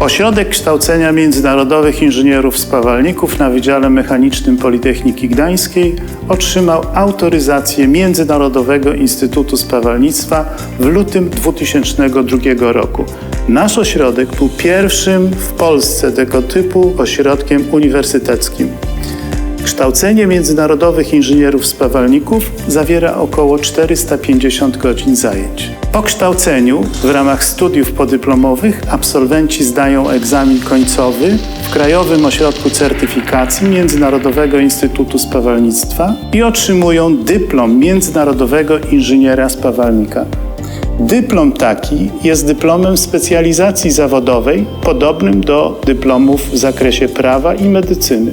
Ośrodek Kształcenia Międzynarodowych Inżynierów Spawalników na Wydziale Mechanicznym Politechniki Gdańskiej otrzymał autoryzację Międzynarodowego Instytutu Spawalnictwa w lutym 2002 roku. Nasz ośrodek był pierwszym w Polsce tego typu ośrodkiem uniwersyteckim. Kształcenie międzynarodowych inżynierów spawalników zawiera około 450 godzin zajęć. Po kształceniu w ramach studiów podyplomowych absolwenci zdają egzamin końcowy w Krajowym Ośrodku Certyfikacji Międzynarodowego Instytutu Spawalnictwa i otrzymują dyplom międzynarodowego inżyniera spawalnika. Dyplom taki jest dyplomem specjalizacji zawodowej, podobnym do dyplomów w zakresie prawa i medycyny.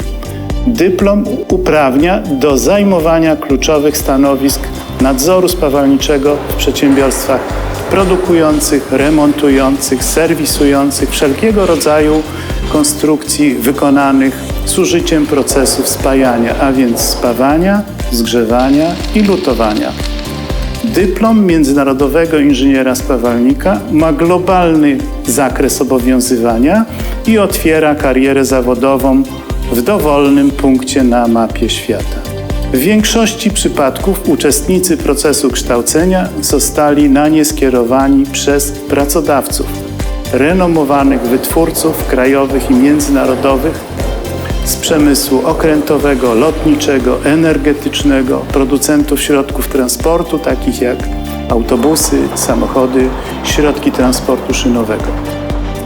Dyplom uprawnia do zajmowania kluczowych stanowisk nadzoru spawalniczego w przedsiębiorstwach produkujących, remontujących, serwisujących wszelkiego rodzaju konstrukcji wykonanych z użyciem procesów spajania, a więc spawania, zgrzewania i lutowania. Dyplom międzynarodowego inżyniera spawalnika ma globalny zakres obowiązywania i otwiera karierę zawodową w dowolnym punkcie na mapie świata. W większości przypadków uczestnicy procesu kształcenia zostali na nie skierowani przez pracodawców, renomowanych wytwórców krajowych i międzynarodowych z przemysłu okrętowego, lotniczego, energetycznego, producentów środków transportu, takich jak autobusy, samochody, środki transportu szynowego.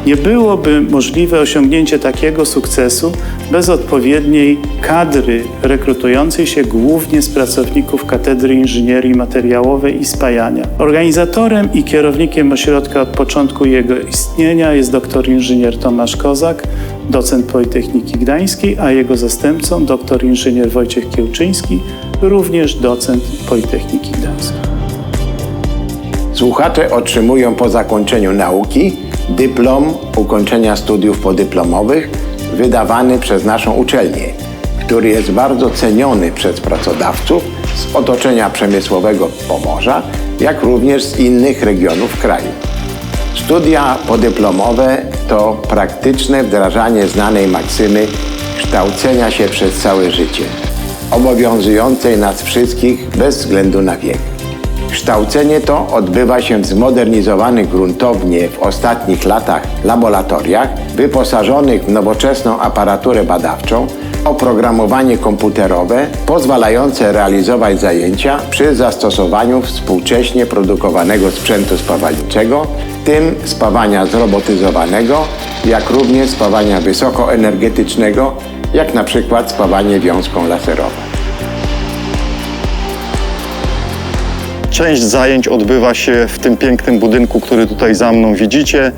Nie byłoby możliwe osiągnięcie takiego sukcesu bez odpowiedniej kadry rekrutującej się głównie z pracowników Katedry Inżynierii Materiałowej i Spajania. Organizatorem i kierownikiem ośrodka od początku jego istnienia jest dr inżynier Tomasz Kozak, docent Politechniki Gdańskiej, a jego zastępcą dr inżynier Wojciech Kiełczyński, również docent Politechniki Gdańskiej. Słuchacze otrzymują po zakończeniu nauki dyplom ukończenia studiów podyplomowych wydawany przez naszą uczelnię, który jest bardzo ceniony przez pracodawców z otoczenia przemysłowego Pomorza, jak również z innych regionów kraju. Studia podyplomowe to praktyczne wdrażanie znanej maksymy kształcenia się przez całe życie, obowiązującej nas wszystkich bez względu na wiek. Kształcenie to odbywa się w zmodernizowanych gruntownie w ostatnich latach laboratoriach, wyposażonych w nowoczesną aparaturę badawczą, oprogramowanie komputerowe pozwalające realizować zajęcia przy zastosowaniu współcześnie produkowanego sprzętu spawalniczego, tym spawania zrobotyzowanego, jak również spawania wysokoenergetycznego, jak na przykład spawanie wiązką laserową. Część zajęć odbywa się w tym pięknym budynku, który tutaj za mną widzicie.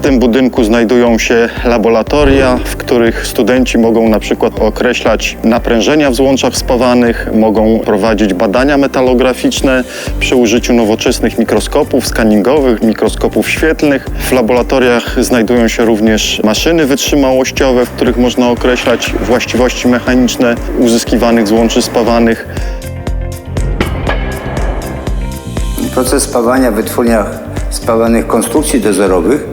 W tym budynku znajdują się laboratoria, w których studenci mogą na przykład określać naprężenia w złączach spawanych, mogą prowadzić badania metalograficzne przy użyciu nowoczesnych mikroskopów skaningowych, mikroskopów świetlnych. W laboratoriach znajdują się również maszyny wytrzymałościowe, w których można określać właściwości mechaniczne uzyskiwanych złączy spawanych. Proces spawania w wytwórniach spawanych konstrukcji dozorowych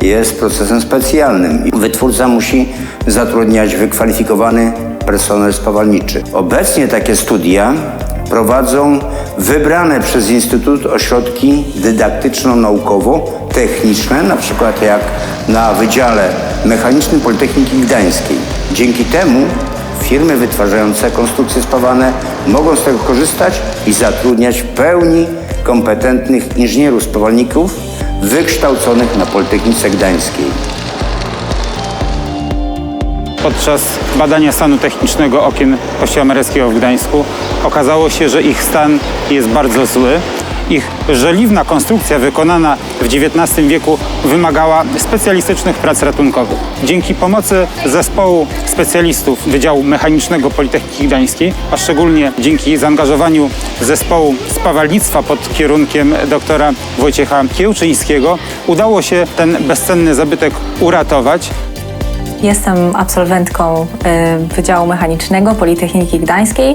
jest procesem specjalnym. Wytwórca musi zatrudniać wykwalifikowany personel spawalniczy. Obecnie takie studia prowadzą wybrane przez Instytut ośrodki dydaktyczno-naukowo-techniczne, na przykład jak na Wydziale Mechanicznym Politechniki Gdańskiej. Dzięki temu firmy wytwarzające konstrukcje spawane mogą z tego korzystać i zatrudniać w pełni kompetentnych inżynierów spawalników wykształconych na Politechnice Gdańskiej. Podczas badania stanu technicznego okien Kościoła Mareckiego w Gdańsku okazało się, że ich stan jest bardzo zły. Ich żeliwna konstrukcja wykonana w XIX wieku wymagała specjalistycznych prac ratunkowych. Dzięki pomocy zespołu specjalistów Wydziału Mechanicznego Politechniki Gdańskiej, a szczególnie dzięki zaangażowaniu zespołu spawalnictwa pod kierunkiem doktora Wojciecha Kiełczyńskiego, udało się ten bezcenny zabytek uratować. Jestem absolwentką y, Wydziału Mechanicznego Politechniki Gdańskiej,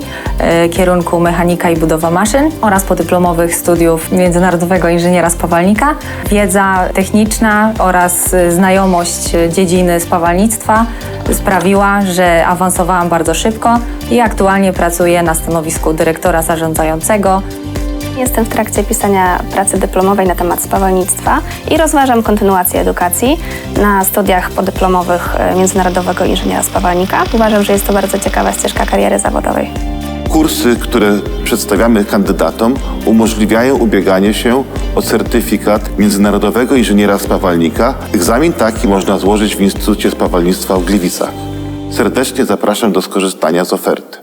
y, kierunku Mechanika i Budowa Maszyn oraz podyplomowych studiów Międzynarodowego Inżyniera Spawalnika. Wiedza techniczna oraz znajomość dziedziny spawalnictwa sprawiła, że awansowałam bardzo szybko i aktualnie pracuję na stanowisku dyrektora zarządzającego Jestem w trakcie pisania pracy dyplomowej na temat spawalnictwa i rozważam kontynuację edukacji na studiach podyplomowych e, Międzynarodowego Inżyniera Spawalnika. Uważam, że jest to bardzo ciekawa ścieżka kariery zawodowej. Kursy, które przedstawiamy kandydatom, umożliwiają ubieganie się o certyfikat Międzynarodowego Inżyniera Spawalnika. Egzamin taki można złożyć w Instytucie Spawalnictwa w Gliwicach. Serdecznie zapraszam do skorzystania z oferty.